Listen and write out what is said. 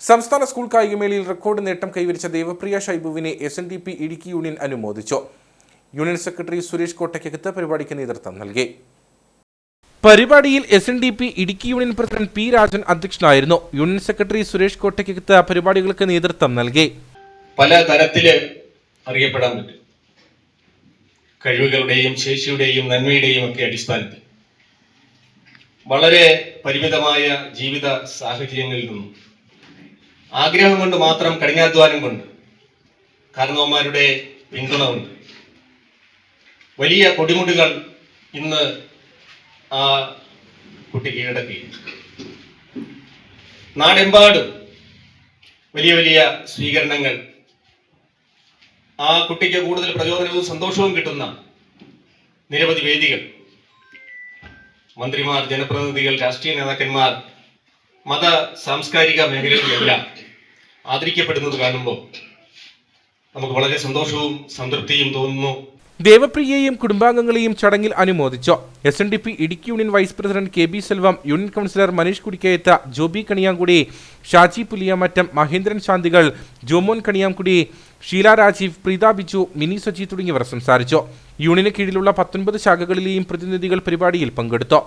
സംസ്ഥാന school കായികമേളയിൽ record നേട്ടം കൈവരിച്ച Devapriya ഷൈബുവിനെ S N D P Idukki union അനുമോദിച്ചു. യൂണിയൻ സെക്രട്ടറി സുരേഷ് കോട്ടയ്ക്കകത്ത് പരിപാടിക്ക് നേതൃത്വം നൽകി. പരിപാടിയിൽ S N D P Idukki union president P Rajan അധ്യക്ഷനായിരുന്നു. യൂണിയൻ സെക്രട്ടറി സുരേഷ് കോട്ടയ്ക്കകത്ത് പരിപാടികൾക്ക് നേതൃത്വം നൽകി. പല തരത്തിൽ അറിയപ്പെടാൻ പറ്റും. കഴിവുകളുടെയും ശേഷിയുടെയും നന്മയുടെയും ഒക്കെ അടിസ്ഥാനത്തിൽ. വളരെ പരിമിതമായ ജീവിത സാഹചര്യങ്ങളിൽ നിന്നും ആഗ്രഹം കൊണ്ട് മാത്രം കഠിനാധ്വാനം കൊണ്ട്. കാരണവന്മാരുടെ പിന്തുണ ഉണ്ട് വലിയ കൊടിമുടികൾ ഇന്ന് ആ കുട്ടി കീഴടക്കി. നാടെമ്പാടും വലിയ വലിയ സ്വീകരണങ്ങൾ. ആ കുട്ടിക്ക് കൂടുതൽ പ്രചോദനവും സന്തോഷവും കിട്ടുന്ന നിരവധി വേദികൾ. മന്ത്രിമാർ ജനപ്രതിനിധികൾ രാഷ്ട്രീയ നേതാക്കന്മാർ മത സാംസ്കാരിക മേഖലകളിലെല്ലാം. ആദരിക്കപ്പെടുന്നത് കാണുമ്പോൾ നമുക്ക് വളരെ സന്തോഷവും സംതൃപ്തിയും തോന്നുന്നു. ദേവപ്രിയയെയും കുടുംബാംഗങ്ങളെയും ചടങ്ങിൽ അനുമോദിച്ചു. S N D P Idukki union vice president K B Selvam union councillor Manish Kudikkayath Joby Kaniyamkudi Shaji Puliyamattam Mahendran ശാന്തികൾ Jomon Kaniyamkudi Sheela Rajeev Preetha Biju Mini Saji തുടങ്ങിയവർ സംസാരിച്ചു. യൂണിയന് കീഴിലുള്ള പത്തൊൻപത് ശാഖകളിലെയും പ്രതിനിധികൾ പരിപാടിയിൽ പങ്കെടുത്തു.